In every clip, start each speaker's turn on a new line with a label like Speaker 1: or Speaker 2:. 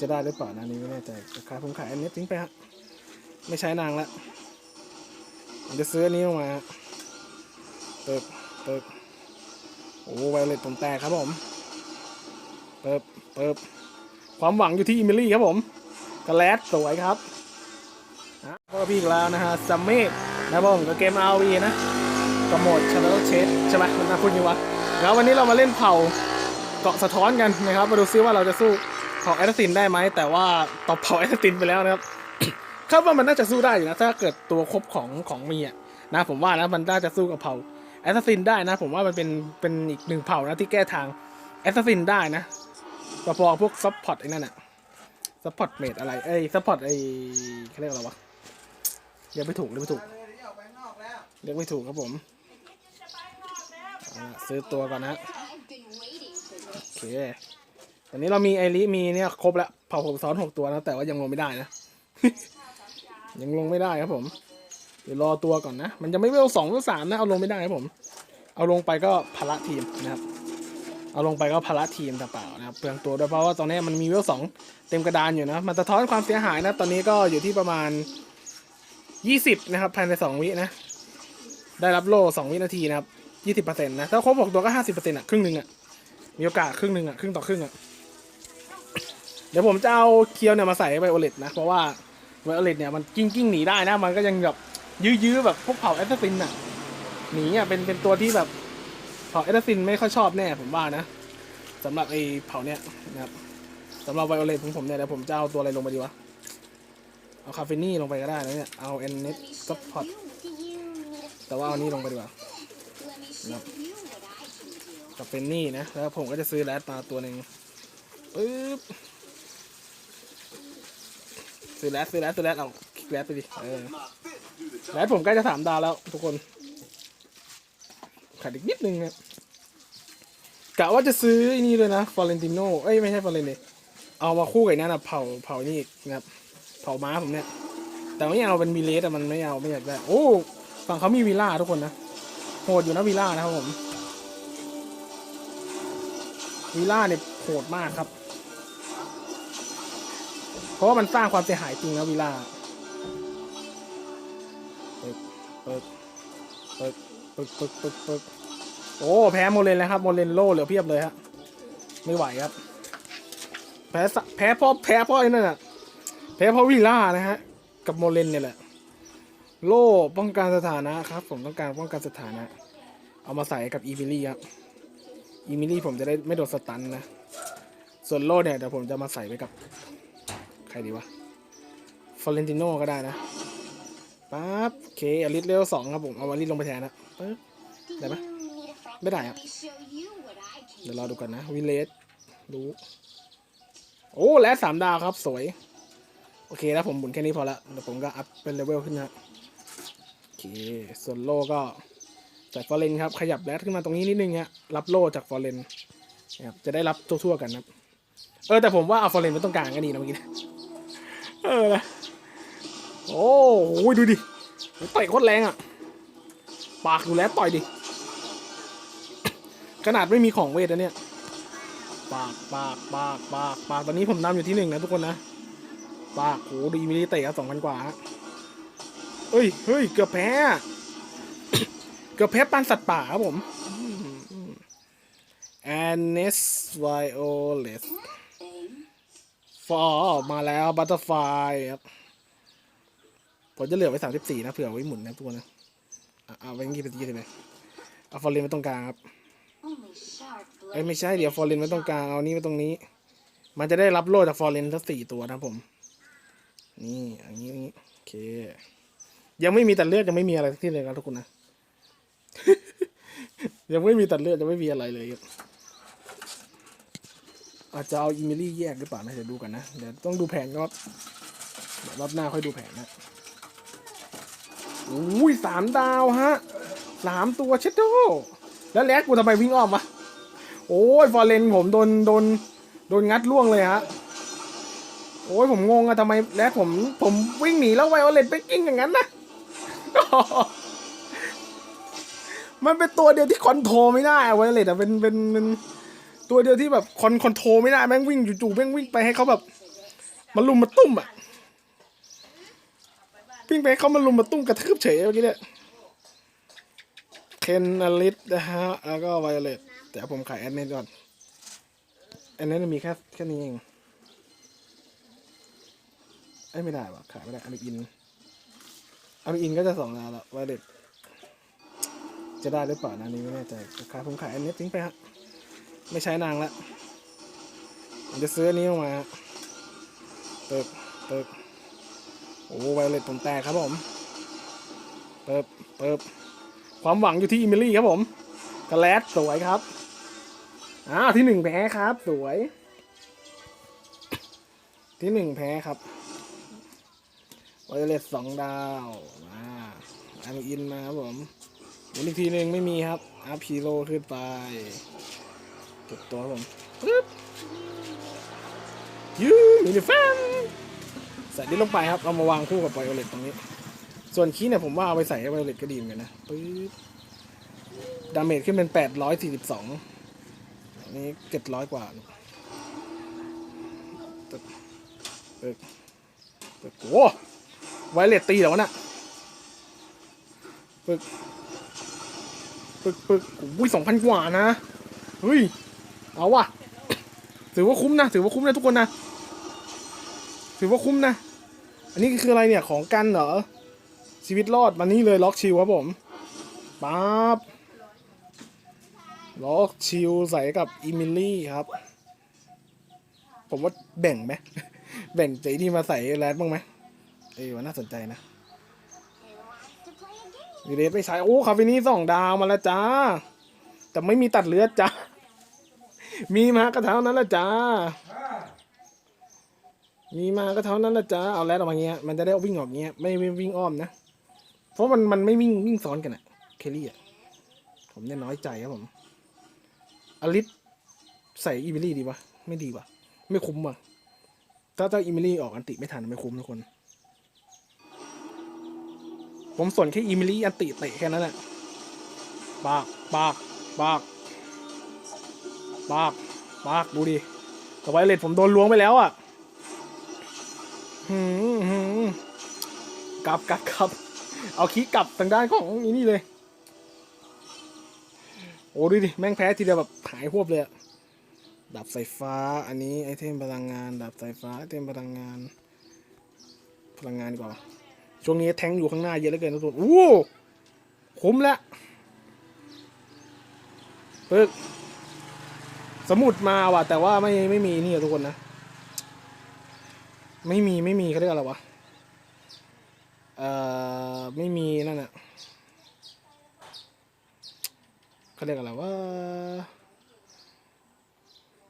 Speaker 1: จะได้หรือเปล่านะนี่ไม่แน่ใจขายผมขายอันนี้ทิ้งไปฮะไม่ใช้นางละผมจะซื้ออันนี้ออกมาเปิดเปิดโอ้ไวเลตผมแตกครับผมเปิดเปิดความหวังอยู่ที่อิมิลี่ครับผมกระแลดสวยครับนะก็พี่อีกแล้วนะฮะซัมเมตนะผมกับเกม RV นะกับโหมดชาร์ลเชสใช่ไหมมันน่าพูดยังวะแล้ววันนี้เรามาเล่นเผ่าเกาะสะท้อนกันนะครับ มาดูซิว่าเราจะสู้ เผ่าแอสซินได้ไหมแต่ว่าตอบเผาแอสซินไปแล้วนะครับคาดว่ามันน่าจะสู้ได้อยู่นะถ้าเกิดตัวครบของของมีอะนะผมว่านะมันน่าจะสู้กับเผ่าแอสซินได้นะ ผมว่ามันเป็นเป็นอีกหนึ่งเผ่านะที่แก้ทางแอสซินได้นะพอพวกซัพพอร์ตไอ้นั่นอะซัพพอร์ตเมดอะไรเอ้ยซัพพอร์ตไอ้เขาเรียกอะไรวะเรียกไม่ถูกเรียกไม่ถูก
Speaker 2: เรี
Speaker 1: ยกไม่ถูกครับผมซื้อตัวก่อนนะโอเค อนนี้เรามีไอริมีเนี่ยครบแล้วเผาผมซ้อนหกตัวนะแต่ว่ายังลงไม่ได้นะ ยังลงไม่ได้ครับผม เดี๋ยวรอตัวก่อนนะ มันจะไม่เวลสองเวลสามนะเอาลงไม่ได้ครับผม เอาลงไปก็พละทีมนะครับ เอาลงไปก็พละทีมแต่เปล่านะครับเปลืองตัวด้วยเพราะว่าตอนนี้มันมีเวลสองเต็มกระดานอยู่นะ มันสะท้อนความเสียหายนะ ตอนนี้ก็อยู่ที่ประมาณยี่สิบนะครับภายในสองวินะ ได้รับโล่สองวินาทีนะครับยี่สิบเปอร์เซ็นต์นะ ถ้าครบหกตัวก็ห้าสิบเปอร์เซ็นต์อะครึ่งหนึ่งอะมีโอกาสครึ่งหนึ่งอะครึ่งต่อครึ่งอะ ดี๋ยวผมจะเอาเคียวเนี่ยมาใส่ไวโอเลตนะ เพราะว่าไวโอเลตเนี่ยมันกิ้งกิ้งหนีได้นะ มันก็ยังแบบยื้อๆแบบพวกเผ่าแอสซัสซินอะหนีอะเป็นเป็นตัวที่แบบเผ่าแอสซัสซินไม่ค่อยชอบแน่ผมว่านะสำหรับไอ้เผ่าเนี่ยนะครับสำหรับไวโอเลตของผมเนี่ยเดี๋ยวผมจะเอาตัวอะไรลงไปดีวะเอาคาเฟนี่ลงไปก็ได้นะเนี่ยเอาเอ็นเน็ตซัพพอร์ตแต่ว่าเอานี่ลงไปดีกว่า
Speaker 3: Let me show
Speaker 1: Yep.
Speaker 3: you what I can do.
Speaker 1: กับเป็นนี่นะแล้วผมก็จะซื้อแรดมาตัวหนึ่งปึ๊บ ซื้อแรดซื้อแรดซื้อแรดเอาคลิกแรดไปดิเออแรดผมใกล้จะสามดาวแล้ว ทุกคนขาดอีกนิดนึงนะกะว่าจะซื้ออ้นี่เลยนะฟอเรนติโนเอ้ยไม่ใช่ฟอเรนเลยเอามาคู่กับนั่นนะเผาเผานี่นะครับเผาม้าผมเนี่ย แต่ไม่เอาเป็นมีเลสอะมันไม่เอาไม่อยากได้โอ้ฝั่งเขามีวิลล่าทุกคนนะโหดอยู่นะวิลล่านะครับผมวิลล่าเนี่ยโหดมากครับ เพราะว่ามันสร้างความเสียหายจริงนะวิล่าเปิดเปิดเปิดเปิดเปิดเปิดเปิดโอ้แพ้โมเลนแล้วครับโมเลนโล่เหลือเพียบเลยฮะไม่ไหวครับ แพ้แพ้พราะแพ้พราะไอ้นั่นน่ะแพ้เพราะวิล่านะฮะ กับโมเลนเนี่ยแหละ โล่ป้องกันสถานะครับ ผมต้องการป้องกันสถานะ เอามาใส่กับอีมิลี่ครับอีมิลี่ผมจะได้ไม่โดนสตันนะ ส่วนโล่เนี่ยเดี๋ยวผมจะมาใส่ไว้กับ รดีวะฟอเรนติโนก็ได้นะปั๊บโอเคอลิสเลเวลสองครับผม เอาอลิสลงไปแทนนะปึ๊บได้
Speaker 3: you
Speaker 1: pah?
Speaker 3: need a friend?
Speaker 1: Biết đại
Speaker 3: Let
Speaker 1: ạ.
Speaker 3: me show you what I can
Speaker 1: เดี๋ยวรอดูก่อนนะ วิเลสรู้โอ้และสามดาวครับสวย โอเคแล้วผมหมุนแค่นี้พอละเดี๋ยวผมก็อัพเป็นเลเวลขึ้นนะโอเค ส่วนโล่ก็จากฟอร์เรนครับ ขยับแรดขึ้นมาตรงนี้นิดนึงฮะรับโล่จากฟอร์เรนนะครับจะได้รับทั่วๆกันนะครับ เออแต่ผมว่าเอาฟอร์เรนไว้ตรงกลางก็ดีนะเมื่อกี้ เออนะโอ้โหดูดิต่อยโคตรแรงอะ ปากดูแล้วต่อยดิ ขนาดไม่มีของเวทนะเนี่ย ปากปากปากปากปากตอนนี้ผมนำอยู่ที่หนึ่งนะทุกคนนะ ปากโหดีมิลิเตะสองพันกว่าเฮ้ยเฮ้ยเกือบแพ้ เกือบแพ้ปันสัตว์ป่าครับผม a n n e s Violet ฟอมาแล้วบัตเตอร์ไฟครับผมจะเหลือไว้สามสิบสี่นะเผื่อไว้หมุนนะทุกคนนะอะเอาไว้ยี่สิบยี่สิบเลยเอาฟอร์เรนไว้ตรงกลางครับ
Speaker 3: Only sharp
Speaker 1: เอ้ย
Speaker 3: blood
Speaker 1: ไม่ใช่เดี๋ยวฟอร์เรนไว้ตรงกลางเอานี่ไว้ตรงนี้ มันจะได้รับโล่จากฟอร์เรนทั้งสี่ตัวนะผม นี่อย่างนี้อย่างนี้โอเค ยังไม่มีตัดเลือดยังไม่มีอะไรทั้งที่เลยครับทุกคนนะยังไม่มีตัดเลือดยังไม่มีอะไรเลยครับ อาจจะเอาอิมิลี่แยกหรือเปล่านะเดี๋ยวดูกันนะ เดี๋ยวต้องดูแผนก็เดี๋ยวรอบหน้าค่อยดูแผนนะอุ้ยสามดาวฮะสามตัวเชดโดแล้วแลกกูทำไมวิ่งอ้อมวะโอ้ยฟอร์เรนผมโดนโดนโดนงัดล่วงเลยฮะโอ้ยผมงงอะทำไมแล้วผมผมวิ่งหนีแล้วไวโอเลตไปกิ้งอย่างนั้นนะมันเป็นตัวเดียวที่คอนโทรไม่ได้ไวโอเลตอะเป็นเป็นเป็น ตัวเดียวที่แบบคอนคอนโทรลไม่ได้แม่งวิ่งจู่ๆแม่งวิ่งไปให้เขาแบบมันลุมมาตุ้มอะปิ้งไปเขามาลุมมาตุ้มกระทืบเฉยเมื่อกี้เนี่ยเคนอลิสนะฮะแล้วก็ไวโอเลตแต่ผมขายแอดเนตก่อนแอดเนตมีแค่แค่นี้เองเอ้ไม่ได้วะขายไม่ได้อนุอินอนุอินก็จะสองดาวแล้วไวโอเลตจะได้หรือเปล่านะนนี้ไม่แน่ใจขายผมขายแอดเนตทิ้งไปฮะ ไม่ใช้นางละผมจะซื้ออันนี้ออกมาเติบเติบโอ้ไวเลตผมแตกครับผมเติบเติบความหวังอยู่ที่อิมิลี่ครับผมกระแลดสวยครับอ้าวที่หนึ่งแพ้ครับ สวย ที่หนึ่งแพ้ครับไวเลตสองดาวมาอันอินมาครับผมหมุนอีกทีหนึ่งไม่มีครับอัพฮีโร่ขึ้นไป เก็บตัวผมปึ๊บยูมินิแฟนใส่ดินลงไปครับ เอามาวางคู่กับไวโอเลตตรงนี้ ส่วนคีเนี่ยผมว่าเอาไปใส่ไวโอเลตก็ดีเหมือนกันนะปึ๊บดาเมจขึ้นเป็นแปดร้อยสี่สิบสองอันนี้เจ็ดร้อยกว่าตึกตึกตึกโอ้ไวเลตตีเหรอวะน่ะปึกปึกปึกอุ้ยสองพันกว่านะ เฮ้ย เอาว่ะ ถือว่าคุ้มนะ ถือว่าคุ้มนะทุกคนนะ ถือว่าคุ้มนะ อันนี้คืออะไรเนี่ย ของกันเหรอ ชีวิตรอดมานี่เลยล็อกชิลครับผมปั๊บล็อกชิลใส่กับอิมิลี่ครับ ผมว่าแบ่งไหม แบ่งใจที่มาใส่แรดบ้างไหมเอ้ยว่าน่าสนใจนะวีเดสไม่ใช้ โอ้คาเฟนี่สองดาวมาแล้วจ้า แต่ไม่มีตัดเลือดจ้า มีมาก็เท่านั้นละจ้า มีมาก็เท่านั้นละจ้า เอาแล้วออกมาเงี้ย มันจะได้วิ่งออกเงี้ย ไม่วิ่งอ้อมนะ เพราะมันมันไม่วิ่งวิ่งซ้อนกันอะเคลลี่อะผมเนี่ยน้อยใจครับผม อลิสใส่อีมิลี่ดีวะ ไม่ดีวะ ไม่คุ้มวะถ้าเจ้าอีมิลี่ออกอันติไม่ทันไม่คุ้มทุกคน ผมสนแค่อีมิลี่อันติเตะแค่นั้นแหละปากปากปาก ปากปากดูดิแต่ไวเลตผมโดนล้วงไปแล้วอะหืมหืมกลับกลับกลับเอาคีกลับทางด้านของอีนี่เลย โอ้ดูดิ แม่งแพ้ทีเดียวแบบหายหวบเลยอะดับสายฟ้า อันนี้ไอเทมพลังงาน ดับสายฟ้าไอเทมพลังงาน พลังงานดีกว่า ช่วงนี้แทงอยู่ข้างหน้าเยอะเหลือเกินทุกคน โอ้คุ้มแล้วปึ๊ก สมุดมาว่ะ แต่ว่าไม่ไม่มีนี่อะทุกคนนะ ไม่มีไม่มีเขาเรียกอะไรวะ เอ่อ ไม่มีนั่นอะเขาเรียกอะไรว่า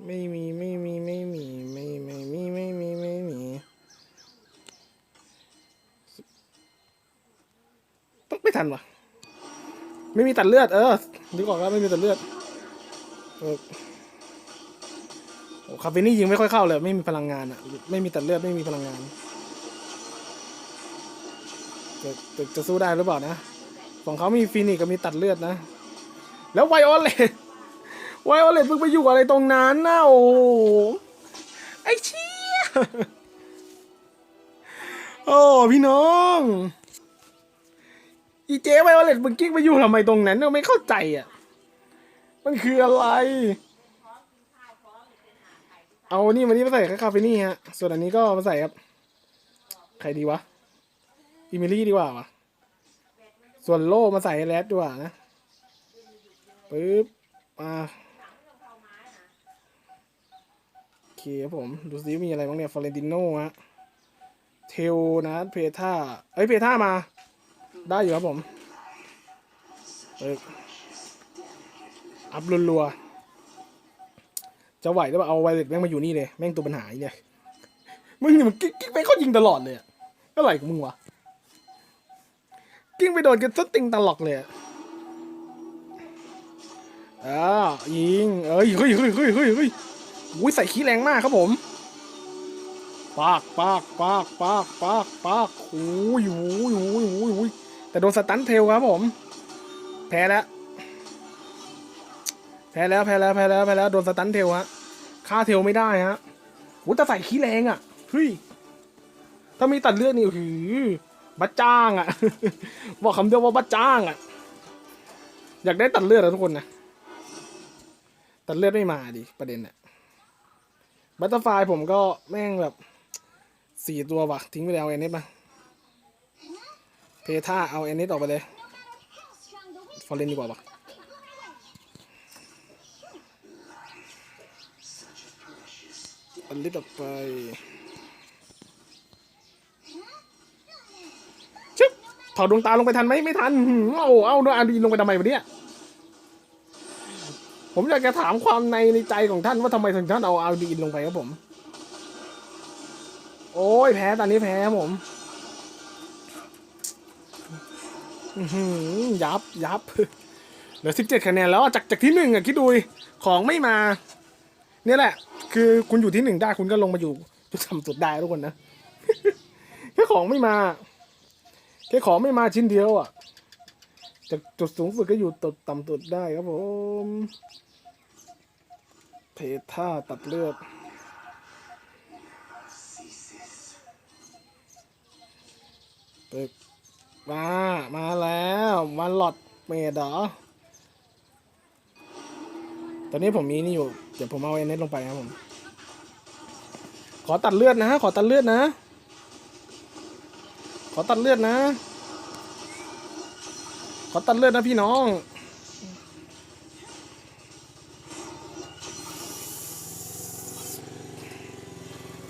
Speaker 1: ไม่มีไม่มีไม่มีไม่ไม่มีไม่มีไม่มีต้องไม่ทันวะไม่มีตัดเลือดเออนึกออกแล้วไม่มีตัดเลือดเออ คาเฟนี่ยิงไม่ค่อยเข้าเลยไม่มีพลังงานอะ ไม่มีตัดเลือดไม่มีพลังงานจะจะจะสู้ได้หรือเปล่านะของเขามีฟินิกกับมีตัดเลือดนะ แล้วไวโอเลตไวโอเลตเพิ่งไปอยู่อะไรตรงนั้นนะโอ้ไอ้เชี่ยโอ้พี่น้องอีเจ๊ไวโอเลตมึงกิ๊กไปอยู่ทำไมตรงนั้นเนี่ยไม่เข้าใจอะ มันคืออะไร เอานี่มานี่มาใส่คาเฟนี่ฮะ ส่วนอันนี้ก็มาใส่ครับ ใครดีวะ อิมิลี่ดีกว่าวะส่วนโล่มาใส่แรดดีกว่านะปึ๊บมาโอเคครับผม ดูซิมีอะไรบ้างเนี่ยฟลอเรนติโน่ฮะ เทลนะเพท่า เอ้ยเพท่ามา ได้อยู่ครับผมอออัพรัวๆ จะไหวหรือเปล่าเอาไวเลตแม่งมาอยู่นี่เลยแม่งตัวปัญหาเนี่ยมึงนี่มันกิ๊กกิ๊กไปเขายิงตลอดเลยอะอะไรของมึงวะกิ้งไปโดนกันสติงตลอดเลยอะอ่ายิง เอ้ยเฮ้ยเฮ้ยเฮ้ยเฮ้ยเฮ้ยอุ้ยใส่ขี้แรงมากครับผม ปากปากปากปากปากปากโอ้ยโอ้ยโอ้ยโอ้ยแต่โดนสตันเทลครับผม แพ้แล้ว พ้แล้วแพ้แล้วแพ้แล้วแพ้แล้วโดนสตันเทลฮะฆ่าเทลไม่ได้ฮะโอ้แต่ใส่ขี้แรงอะเฮ้ยถ้ามีตัดเลือดนี่หือบัดจ้างอะบอกคำเดียวว่าบัดจ้างอะอยากได้ตัดเลือดนะทุกคนนะตัดเลือดไม่มาดิประเด็นอะบัตเตอร์ไฟผมก็แม่งแบบสี่ตัวว่ะทิ้งไปแล้วเอเนสมาเพท่าเอาเอเนสออกไปเลยฟอร์เรนดีกว่าปะ อันนี้ต่อไปชึบถอดดวงตาลงไปทันไหมไม่ทันหืมเอาเอาดวงอาดีลงไปทำไมวะเนี่ยผมอยากจะถามความในในใจของท่านว่าทำไมถึงท่านเอาอาดีลงไปครับผม โอ้ยแพ้ตอนนี้แพ้ครับผมยับยับเหลือสิบเจ็ดคะแนนแล้วจากจากที่หนึ่งอะคิดดูของไม่มา เนี่ยแหละ คือคุณอยู่ที่หนึ่งได้คุณก็ลงมาอยู่จุดต่ำสุดได้ทุกคนนะแค่ของไม่มาแค่ของไม่มาชิ้นเดียวอะจากจุดสูงสุดก็อยู่ตดต่ำสุดได้ครับผมเพท่าตัดเลือดตึกมา มาแล้วมาหลอดเมดเหรอ ตอนนี้ผมมีนี่อยู่ เดี๋ยวผมเอาเอเนสลงไปครับผม ขอตัดเลือดนะ ขอตัดเลือดนะ ขอตัดเลือดนะ ขอตัดเลือดนะพี่น้อง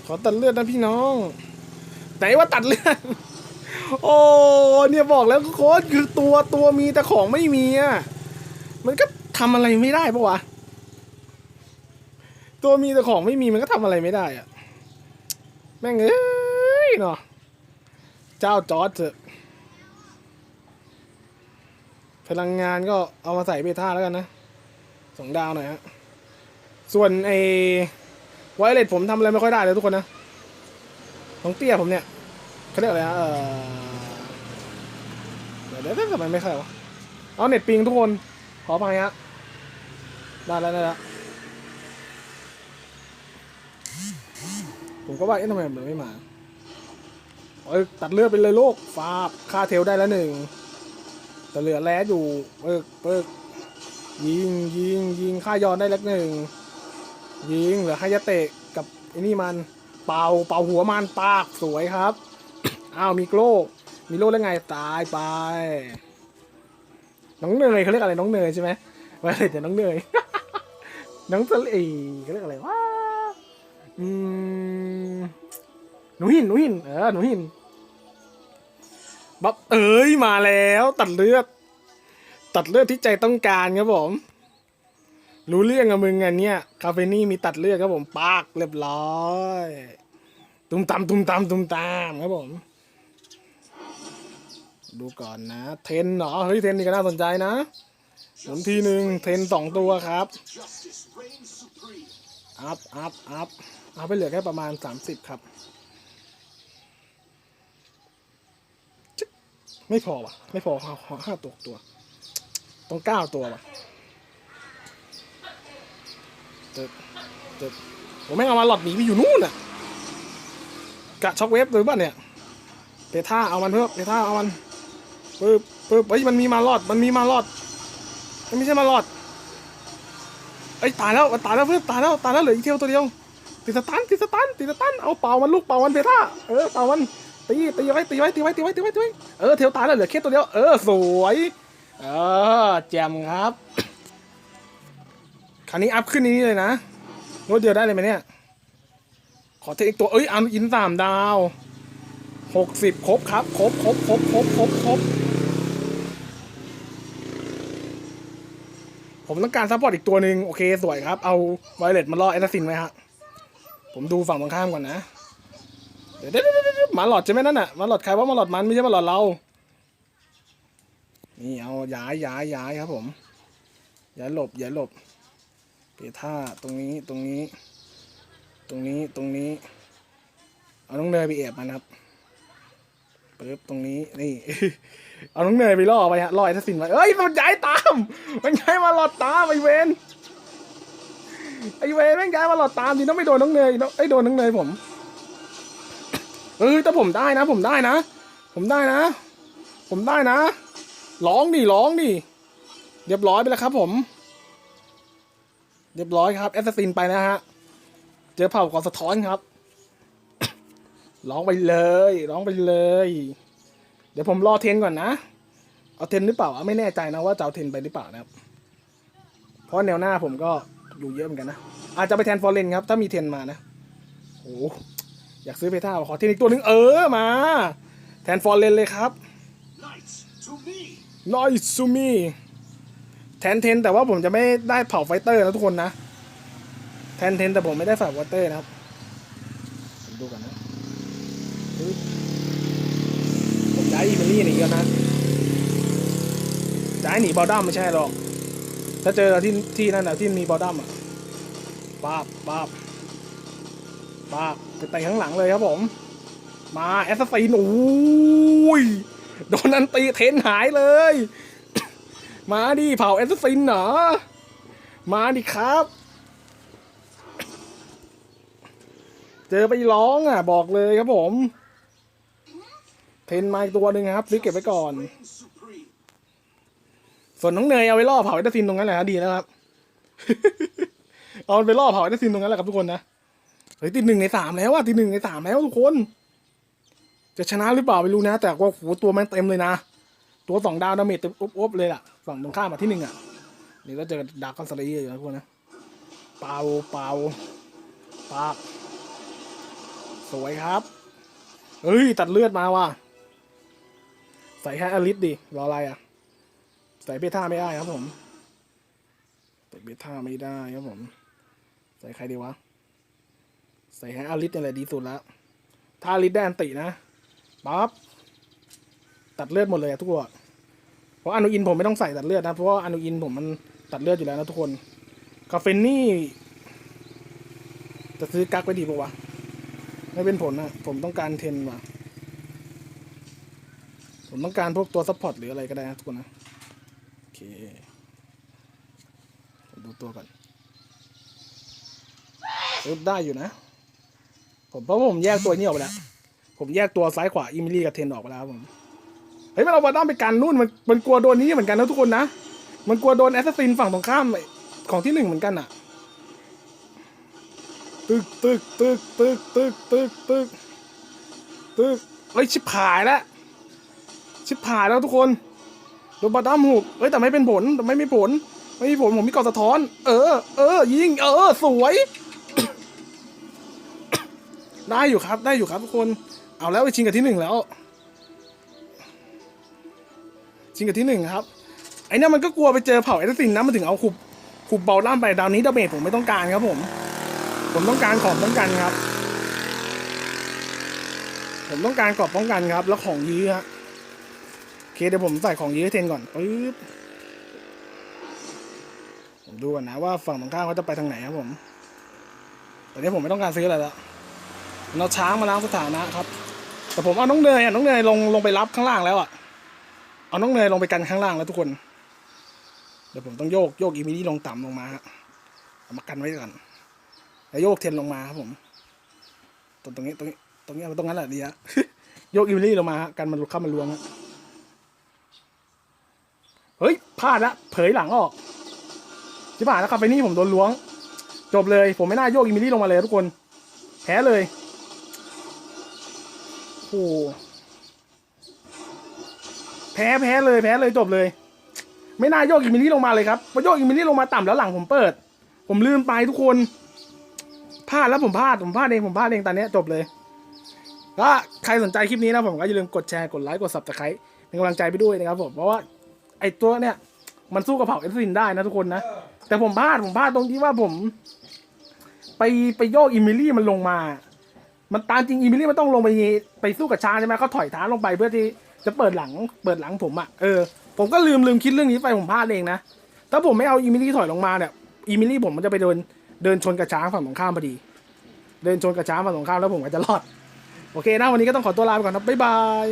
Speaker 1: ขอตัดเลือดนะพี่น้อง ไหนว่าตัดเลือด โอ้ เนี่ยบอกแล้วโค้ดคือตัวตัวมีแต่ของไม่มีอะ มันก็ทำอะไรไม่ได้ปะวะ ตัวมีแต่ของไม่มีมันก็ทำอะไรไม่ได้อะแม่งเอ้ยเนาะเจ้าจอร์ดเถอะพลังงานก็เอามาใส่เบต้าแล้วกันนะสองดาวหน่อยฮะส่วนไอ้ไวเลตผมทำอะไรไม่ค่อยได้เลยทุกคนนะของเตี้ยผมเนี่ยเขาเรียกอะไรนะเออเดี๋ยวเดี๋ยวทำไมไม่เข้าวะเอาเน็ตปิงทุกคนขออภัยฮะได้แล้วได้แล้ว ผมก็ว่าเอ๊ะทำไมมันไม่มาเอ้ยตัดเลือดไปเลยโลกฟาบค่าเทลได้แล้วหนึ่งแต่เหลือแลอยู่เปิกเปิกยิงยิงยิงค่ายอนได้แล้วหนึ่งยิงเหลือไฮยาเตะกับไอ้นี่มันเป่าเป่าหัวมันปากสวยครับ อ้าวมีโกลมีโลแล้วไงตายไป น้องเนยเขาเรียกอะไรน้องเนยใช่ไหมว่าอะไรแต่น้องเนย น้องสลีเขาเรียกอะไรวะอืม หนูหินหนูหินเออหนูหินบับเอ้ยมาแล้ว ตัดเลือด ตัดเลือดที่ใจต้องการครับผม รู้เรื่องอะมึงอันเนี้ยคาเฟนี่มีตัดเลือดครับผมปากเรียบร้อยตุ้มตามตุ้มตามตุ้มตามครับผม ดูก่อนนะ เทนเหรอเฮ้ยเทนนี่ก็น่าสนใจนะหมุนทีหนึ่งเทนสองตัวครับอัพอัพอัพอัพไปเหลือแค่ประมาณสามสิบครับจึ๊ก ไม่พอว่ะ ไม่พอห้าห้าตัวตัว ต้องเก้าตัวว่ะเจ็ดเจ็ดผมไม่งเอามาหลอดหนีไปอยู่นู่นน่ะกะช็อกเวฟหรือเปล่าเนี่ยเปท่าเอามันเพิ่มเปท่าเอามันปึ๊บปึ๊บเฮ้ยมันมีมาลอด มันมีมาลอด มันไม่ใช่มาลอดเอ้ตายแล้วมันตายแล้วเพื่อนตายแล้วตายแล้วเหลืออีกเทียวตัวเดียวติดสตันติดสตันติดสตันเอาเป่ามันลูกเป่ามันเปท่าเออเป่ามัน ตีตีไว้ตีไว้ตีไว้ตีไว้ตีไว้ตีไว้เออเทียวตายแล้วเหลือแค่ตัวเดียวเออสวยเออแจมครับคราวนี้อัพขึ้นนี้เลยนะรถเดียวได้เลยไหมเนี่ยขอเทคอีกตัวเอ้ยอันอินสามดาวหกสิบครบครับครบครบครบครบครบครบผมต้องการซัพพอร์ตอีกตัวหนึ่งโอเค สวยครับ เอาไวเลตมาล่อแอสซัสซินไว้ฮะผมดูฝั่งตรงข้ามก่อนนะ เดี๋ยวเดี๋ยวเดี๋ยวเดี๋ยวหมาหลอดใช่ไหมนั่นน่ะหมาหลอดใครว่าหมาหลอดมันไม่ใช่หมาหลอดเรา นี่เอาย้ายย้ายย้ายครับผม อย่าหลบ อย่าหลบเปท่าตรงนี้ตรงนี้ ตรงนี้ตรงนี้ เอาน้องเนยไปแอบมันครับปึ๊บตรงนี้นี่ เอาน้องเนยไปล่อไปฮะล่อไอ้ทัศสินไว้เอ้ยมันย้ายตาม มันย้ายมาหลอดตามไอเวนไอเวนแม่งย้ายมาหลอดตามดิน้องไม่โดนน้องเนยน้องไอโดนน้องเนยผม เอ้ยแต่ผมได้นะ ผมได้นะ ผมได้นะ ผมได้นะ ร้องดิร้องดิเรียบร้อยไปแล้วครับผม เรียบร้อยครับแอสซัสซินไปนะฮะ เจอเผ่าก่อสะท้อนครับ ร้องไปเลย ร้องไปเลย เดี๋ยวผมรอเทนก่อนนะ เอาเทนหรือเปล่าไม่แน่ใจนะว่าจะเอาเทนไปหรือเปล่านะครับ เพราะแนวหน้าผมก็อยู่เยอะเหมือนกันนะ อาจจะไปแทนฟอร์เรนครับ ถ้ามีเทนมานะโอ้ อยากซื้อเพท่าขอเทนอีกตัวหนึงเออมา แทนฟอร์เรนเลยครับนอยซูมิแทนเทน แต่ว่าผมจะไม่ได้เผาไฟเตอร์นะทุกคนนะ แทนเทนแต่ผมไม่ได้ฝากไฟเตอร์นะครับผมดูกันนะผมย้ายอีเมลี่หนีกันนะย้ายหนีบอลดัมไม่ใช่หรอก ถ้าเจอที่ที่นั่นนะที่มีบอลดัมอะป้าบป้าบป้าบ เตะข้างหลังเลยครับผม มาแอสซัสซินโอ้ยโดนอันตีเทนหายเลย มาดิเผาแอสซัสซินเหรอ มาดิครับ เจอไปร้องอะ บอกเลยครับผม เทนมาอีกตัวหนึ่งครับซื้อเก็บไว้ก่อน ส่วนน้องเนยเอาไว้ล่อเผาแอสซัสซินตรงนั้นแหละครับดีแล้วครับ เอาไปล่อเผาแอสซัสซินตรงนั้นแหละครับทุกคนนะ เฮ้ยติดหนึ่งในสามแล้วอะติดหนึ่งในสามแล้วทุกคน จะชนะหรือเปล่าไม่รู้นะ แต่ว่าโหตัวมันเต็มเลยนะ ตัวสองดาวดาเมจเต็มอุ๊บๆเลยล่ะฝั่งตรงข้ามมาที่หนึ่งอะนี่ก็เจอดาร์คอนสเลเยอร์อยู่นะทุกคนนะเปาเปาปากสวยครับเฮ้ยตัดเลือดมาว่ะใส่แค่อลิสดิรออะไรอะ ใส่เบต้าไม่ได้ครับผมใส่เบต้าไม่ได้ครับผม ใส่ใครดีวะ ใส่แค่อลิสนี่แหละดีสุดแล้ว ถ้าอลิสได้อันตินะปั๊บตัดเลือดหมดเลยทุกคนเพราะอนุอินผมไม่ต้องใส่ตัดเลือดนะ เพราะว่าอนุอินผมมันตัดเลือดอยู่แล้วนะทุกคนกาเฟนนี่ จะซื้อกักไว้ดีปะวะ ไม่เป็นผลนะผมต้องการเทนว่ะ ผมต้องการพวกตัวซัพพอร์ตหรืออะไรก็ได้นะทุกคนนะโอเคผมดูตัวก่อนได้อยู่นะ ผมเพราะว่าผมแยกตัวนี้ออกไปแล้ว ผมแยกตัวซ้ายขวาอิมิลี่กับเทนออกไปแล้วผมเฮ้ยมันเอาบอลด้ามไปกันนู่นมันมันกลัวโดนนี้เหมือนกันนะทุกคนนะมันกลัวโดนแอสซัสซินฝั่งตรงข้ามของที่หนึ่งเหมือนกันอะตึกตึกตึกตึกตึกตึกตึกตึกเฮ้ยชิบหายแล้วชิบหายแล้วทุกคนโดนบอลด้ามหุบเฮ้ยแต่ไม่เป็นผลแต่ไม่มีผลไม่มีผลผมมีกอสะท้อน เออเออยิงเออ สวย ได้อยู่ครับ ได้อยู่ครับทุกคน เอาแล้วไปชิงกับที่หนึ่งแล้ว ชิงกับที่หนึ่งครับ ไอ้เนี่ยมันก็กลัวไปเจอเผ่าแอสซัสซินนะมันถึงเอาขุบขุบเบาล่ามไปดาวนี้ดาเมจผมไม่ต้องการครับผม ผมต้องการของป้องกันครับ ผมต้องการกรอบป้องกันครับ แล้วของยื้อฮะโอเคเดี๋ยวผมใส่ของยื้อเทนก่อนปึ๊บผมดูก่อนนะว่าฝั่งตรงข้ามเขาจะไปทางไหนครับผมตอนนี้ผมไม่ต้องการซื้ออะไรแล้ว เราช้างมาล้างสถานะครับ แต่ผมเอาน้องเนยอะน้องเนยลงลงไปรับข้างล่างแล้วอะ เอาน้องเนยลงไปกันข้างล่างแล้วทุกคน เดี๋ยวผมต้องโยกโยกอีมิลี่ลงต่ำลงมาฮะเอามากันไว้ก่อนแล้วโยกเทนลงมาครับผมตรงตรงนี้ตรงนี้ตรงนี้ตรงนั้นแหละดีฮะโยกอีมิลี่ลงมาฮะกันมันเข้ามาลวงฮะเฮ้ยพลาดละเผยหลังออกชิบหาแล้วครับไปนี่ผมโดนล้วง จบเลย ผมไม่น่าโยกอีมิลี่ลงมาเลยทุกคน แพ้เลย โอ้โหแพ้แพ้เลยแพ้เลยจบเลย ไม่น่าโยกอีมิลี่ลงมาเลยครับพอโยกอีมิลี่ลงมาต่ำแล้วหลังผมเปิด ผมลืมไปทุกคนพลาดแล้วผมพลาดผมพลาดเองผมพลาดเองตอนนี้จบเลยก็ใครสนใจคลิปนี้นะผมก็อย่าลืมกดแชร์กดไลค์กดซับสไครต์เป็นกำลังใจไปด้วยนะครับผมเพราะว่าไอตัวเนี้ยมันสู้กับเผ่าเอสซินได้นะทุกคนนะแต่ผมพลาดผมพลาดตรงที่ว่าผม ไปไปโยกอิมิลี่มันลงมา มันตามจริงอิมิลี่มันต้องลงไปไปสู้กับช้างใช่ไหมเขาถอยท้าลงไปเพื่อที่จะเปิดหลังเปิดหลังผมอะ่ะเออผมก็ลืมลืมคิดเรื่องนี้ไปผมพลาดเองนะถ้าผมไม่เอาอิมิลี่ถอยลงมาเนี่ยอิมิลี่ผมมันจะไปเดินเดินชนกับช้างฝั่งตรงข้ามพอดี เดินชนกับช้างฝั่งตรงข้ามแล้วผมก็จะรอด โอเคนะวันนี้ก็ต้องขอตัวลาไปก่อนนะบ๊ายบาย